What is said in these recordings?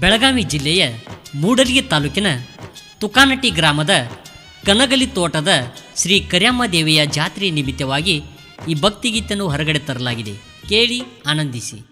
ಬೆಳಗಾವಿ ಜಿಲ್ಲೆಯ ಮೂಡಲಗಿ ತಾಲೂಕಿನ ತುಕಾನಟ್ಟಿ ಗ್ರಾಮದ ಕನಗಲಿ ತೋಟದ ಶ್ರೀ ಕರ್ಯಮ್ಮ ದೇವಿಯ ಜಾತ್ರೆ ನಿಮಿತ್ತವಾಗಿ ಈ ಭಕ್ತಿಗೀತನ್ನು ಹೊರಗಡೆ ತರಲಾಗಿದೆ. ಕೇಳಿ ಆನಂದಿಸಿ.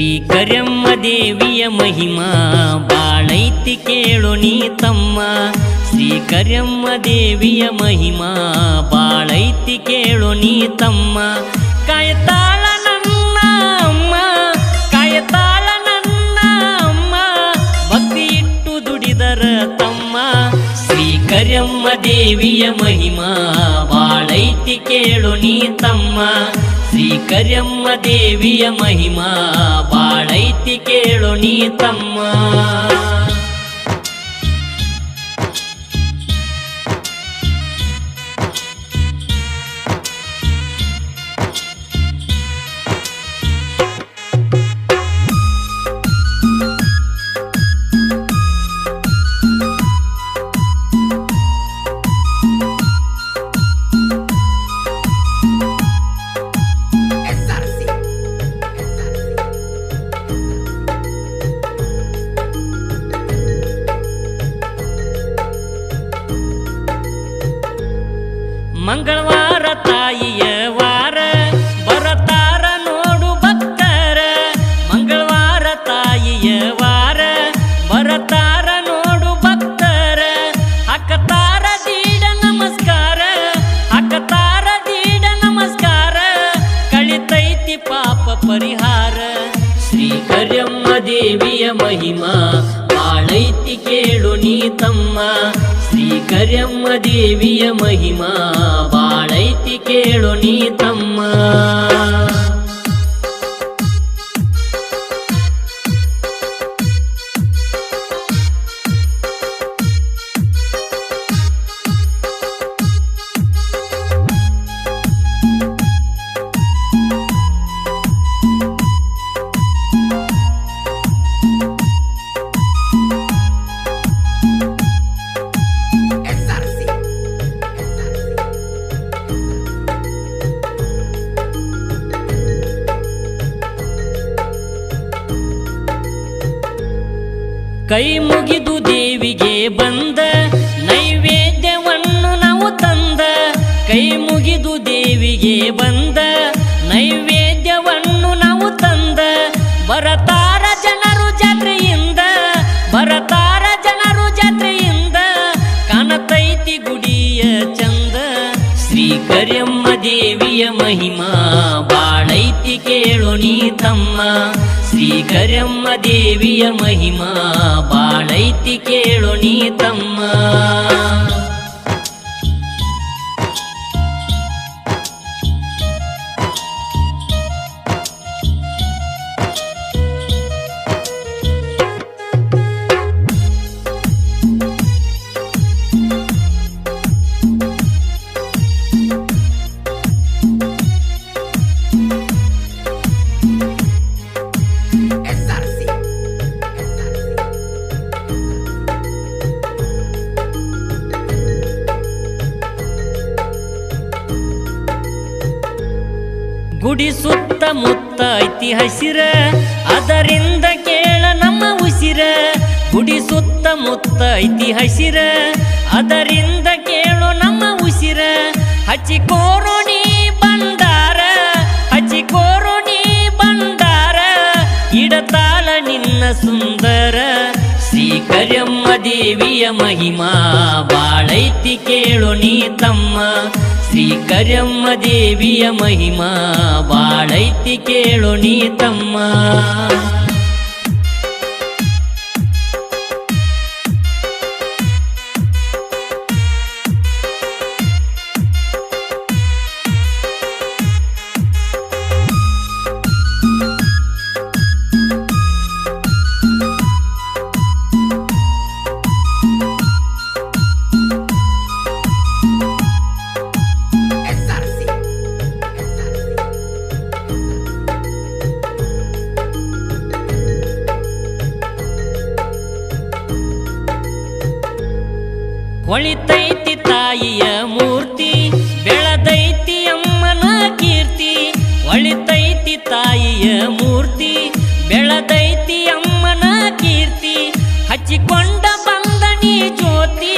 ಶ್ರೀ ಕರ್ಯಮ್ಮ ದೇವಿಯ ಮಹಿಮಾ, ಬಾಳೈತಿ ಕೇಳು ನೀ ತಮ್ಮ. ಶ್ರೀ ಕರ್ಯಮ್ಮ ದೇವಿಯ ಮಹಿಮಾ, ಬಾಳೈತಿ ಕೇಳು ನೀ ತಮ್ಮ. ಕಾಯ್ತಾಳ ನನ್ನ ಅಮ್ಮ, ಕಾಯ್ತಾಳ ನನ್ನ ಅಮ್ಮ. ಭಕ್ತಿ ಇಟ್ಟು ದುಡಿದರ ತಮ್ಮ. ಶ್ರೀ ಕರ್ಯಮ್ಮ ದೇವಿಯ ಮಹಿಮಾ, ಬಾಳೈತಿ ಕೇಳು ನೀ ತಮ್ಮ. ಶ್ರೀ ಕರ್ಯಮ್ಮ ದೇವಿಯ ಮಹಿಮಾ ಬಾಳೈತಿ ಕೇಳು ನೀ ತಮ್ಮ. ಮಂಗಳವಾರ ತಾಯಿಯ ವಾರ. ಬರತಾರ ನೋಡು ಭಕ್ತರ. ಮಂಗಳವಾರ ತಾಯಿಯ ವಾರ. ಬರತಾರ ನೋಡು ಭಕ್ತರ. ಅಕ್ಕತಾರ ದೀಡ ನಮಸ್ಕಾರ. ಅಕ್ಕತಾರ ದೀಡ ನಮಸ್ಕಾರ. ಕಳಿತೈತಿ ಪಾಪ ಪರಿಹಾರ. ಶ್ರೀ ಕರ್ಯಮ್ಮ ದೇವಿಯ ಮಹಿಮಾ. ಬಾಳೈತಿ ಕೇಳು ನೀ ತಮ್ಮ. ಕರ್ಯಮ್ಮ ದೇವಿಯ ಮಹಿಮಾ ಬಾಳೈತಿ ಕೇಳು ನೀ ತಮ್ಮ. ಕೈ ಮುಗಿದು ದೇವಿಗೆ ಬಂದ ನೈವೇದ್ಯವನ್ನು ನಾವು ತಂದ. ಕೈ ಮುಗಿದು ದೇವಿಗೆ ಬಂದ ನೈವೇದ್ಯವನ್ನು ಕೇಳು ನೀ ತಮ್ಮ ಶ್ರೀ ಕರ್ಯಮ್ಮ ದೇವಿಯ ಮಹಿಮಾ ಬಾಳೈತಿ ಕೇಳು ನೀ ಗುಡಿ ಸುತ್ತ ಮುತ್ತ ಐತಿ ಹಸಿರ ಅದರಿಂದ ಕೇಳ ನಮ್ಮ ಉಸಿರ. ಗುಡಿ ಸುತ್ತ ಮುತ್ತ ಐತಿ ಹಸಿರ ಅದರಿಂದ ಕೇಳು ನಮ್ಮ ಉಸಿರ. ಹಚ್ಚಿಕೋರು ನೀ ಬಂದಾರ ಹಚ್ಚಿಕೋರು ನೀ ಬಂದಾರ ಇಡತಾಳ ನಿನ್ನ ಸುಂದರ. ಶ್ರೀ ಕರ್ಯಮ್ಮ ದೇವಿಯ ಮಹಿಮಾ. ಬಾಳೈತಿ ಕೇಳು ನೀ ತಮ್ಮ. ಶ್ರೀ ಕರ್ಯಮ್ಮ ದೇವಿಯ ಮಹಿಮಾ ಬಾಳೈತಿ ಕೇಳು ನೀ ತಮ್ಮ. ಹೊಳಿತೈತಿ ತಾಯಿಯ ಮೂರ್ತಿ, ಬೆಳದೈತಿ ಅಮ್ಮನ ಕೀರ್ತಿ. ಒಳಿತೈತಿ ತಾಯಿಯ ಮೂರ್ತಿ, ಬೆಳದೈತಿ ಅಮ್ಮನ ಕೀರ್ತಿ. ಹಚ್ಚಿಕೊಂಡ ಬಂದನಿ ಜ್ಯೋತಿ,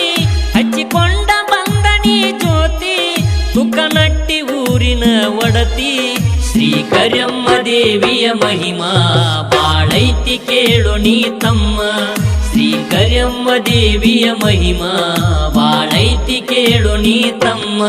ಹಚ್ಚಿಕೊಂಡ ಬಂದನಿ ಜ್ಯೋತಿ. ತುಕನಟ್ಟಿ ಊರಿನ ಒಡತಿ ಶ್ರೀ ಕರ್ಯಮ್ಮ ದೇವಿಯ ಮಹಿಮಾ. ಬಾಳೈತಿ ಕೇಳು ನೀ ತಮ್ಮ. ಶ್ರೀ ಕರ್ಯಮ್ಮ ದೇವಿಯ ಮಹಿಮಾ ಬಾಳೈತಿ ಕೇಳು ನೀ ತಮ್ಮ.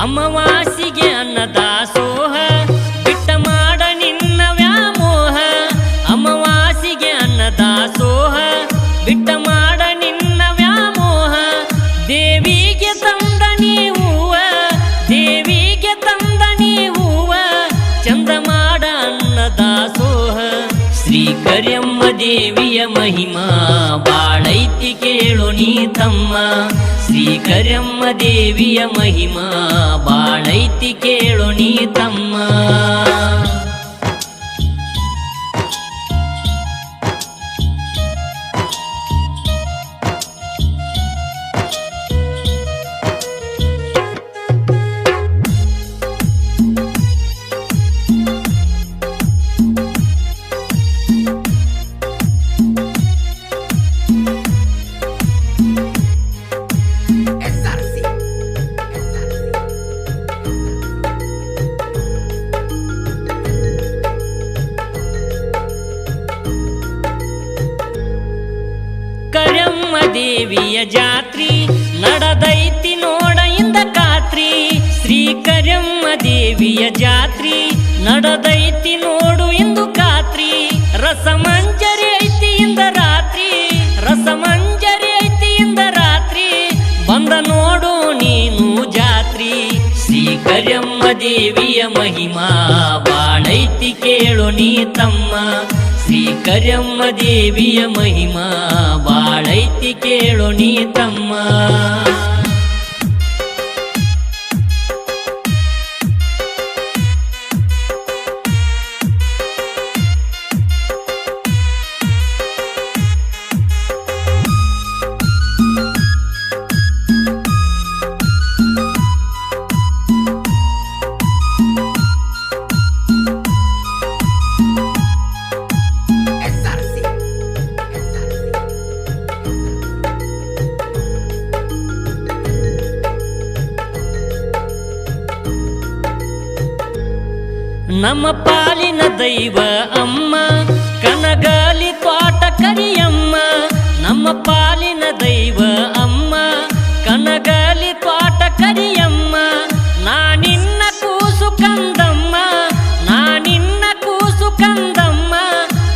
ಅಮಾವಾಸಿಗೆ ಅನ್ನದಾಸೋಹ ಬಿಟ್ಟ ಮಾಡ ನಿನ್ನ ವ್ಯಾಮೋಹ. ಅಮವಾಸಿಗೆ ಅನ್ನದಾಸೋಹ ಬಿಟ್ಟ ಮಾಡ ನಿನ್ನ ವ್ಯಾಮೋಹ. ದೇವಿಗೆ ತಂದ ನೀವುವ, ದೇವಿಗೆ ತಂದ ನೀವುವ. ಚಂದ ಮಾಡ ಅನ್ನದಾಸೋಹ ಶ್ರೀಕರ್ಯ ದೇವಿಯ ಮಹಿಮಾ ಬಾಳೈತಿ ಕೇಳು ನೀ ತಮ್ಮ. ಶ್ರೀಕರಮ್ಮ ದೇವಿಯ ಮಹಿಮಾ ಬಾಳೈತಿ ಕೇಳು ನೀ ತಮ್ಮ. ನಡೆದೈತಿ ನೋಡ ಇಂದ ಕಾತ್ರಿ ಶ್ರೀ ಕರಮ್ಮ ದೇವಿಯ ಜಾತ್ರಿ ನಡದೈತಿ ನೋಡು ಇಂದು ಕಾತ್ರಿ ರಸಮಂಜರಿ ಐತಿ ಇಂದ ರಾತ್ರಿ. ರಸಮಂಜರಿ ಐತಿ ಇಂದ ರಾತ್ರಿ. ಬಂದ ನೋಡು ನೀನು ಜಾತ್ರಿ. ಶ್ರೀ ಕರಮ್ಮ ದೇವಿಯ ಮಹಿಮಾ ಬಾಳೈತಿ ಕೇಳು ನೀ ತಮ್ಮ. ಶ್ರೀ ಕರಮ್ಮ ದೇವಿಯ ಮಹಿಮಾ ಬಾಳೈತಿ ಕೇಳು ನೀ ತಮ್ಮ ನಮ್ಮ ಪಾಲಿನ ದೈವ ಅಮ್ಮ, ಕನಗಾಲಿ ತೋಟ ಕರಿಯಮ್ಮ. ನಮ್ಮ ಪಾಲಿನ ದೈವ ಅಮ್ಮ, ಕನಗಾಲಿ ತೋಟ ಕರಿಯಮ್ಮ. ನಾನಿನ್ನ ಕೂಸು ಕಂದಮ್ಮ ನಾನಿನ್ನ ಕೂಸು ಕಂದಮ್ಮ.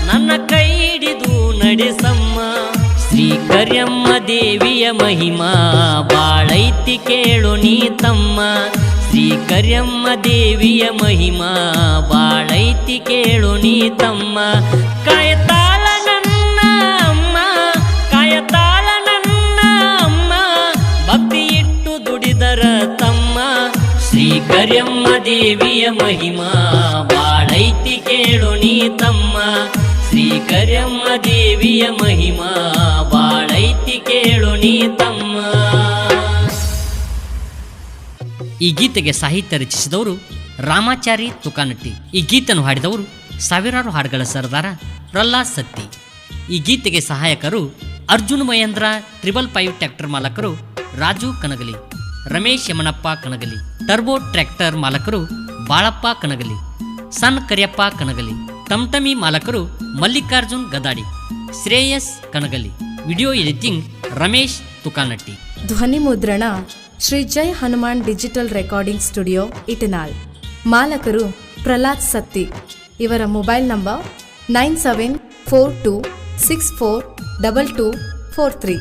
ನನ್ನ ಕೈ ಹಿಡಿದು ನಡೆಸಮ್ಮ. ಶ್ರೀ ಕರಿಯಮ್ಮ ದೇವಿಯ ಮಹಿಮಾ, ಬಾಳೈತಿ ಕೇಳು ನೀ ತಮ್ಮ ಶ್ರೀ ಕರ್ಯಮ್ಮ ದೇವಿಯ ಮಹಿಮಾ, ಬಾಳೈತಿ ಕೇಳು ನೀ ತಮ್ಮ. ಕಾಯತಾಳ ನನ್ನ ಅಮ್ಮ, ಕಾಯತಾಳ ನನ್ನ ಅಮ್ಮ ಭಕ್ತಿ ಇಟ್ಟು ದುಡಿದರ ತಮ್ಮ. ಶ್ರೀ ಕರ್ಯಮ್ಮ ದೇವಿಯ ಮಹಿಮಾ, ಬಾಳೈತಿ ಕೇಳು ನೀ ತಮ್ಮ. ಶ್ರೀ ಕರ್ಯಮ್ಮ ದೇವಿಯ ಮಹಿಮಾ, ಬಾಳೈತಿ ಕೇಳು ನೀ ತಮ್ಮ. ಈ ಗೀತೆಗೆ ಸಾಹಿತ್ಯ ರಚಿಸಿದವರು ರಾಮಾಚಾರಿ ತುಕಾನಟ್ಟಿ. ಈ ಗೀತನ್ನು ಹಾಡಿದವರು ಸಾವಿರಾರು ಹಾಡುಗಳ ಸರದಾರ ಪ್ರಹ್ಲಾದ್ ಸತ್ತಿ. ಈ ಗೀತೆಗೆ ಸಹಾಯಕರು Arjun Mahindra, triple five tractor ಮಾಲಕರು Raju Kanagali, Ramesh Yamanappa Kanagali, turbo tractor ಮಾಲಕರು ಬಾಳಪ್ಪ ಕನಗಲಿ ಸನ್ ಕರಿಯಪ್ಪ ಕನಗಲಿ ತಮ್ತಮಿ ಮಾಲಕರು Mallikarjun Gadadi, Shreyas ಕನಗಲಿ. Video editing Ramesh Tukanatti. ಧ್ವನಿ ಮುದ್ರಣ Shri Jai Hanuman digital recording studio, Itanal. ಮಾಲಕರು Prahlad Satti. ಇವರ mobile number nine seven four two six four double two four three.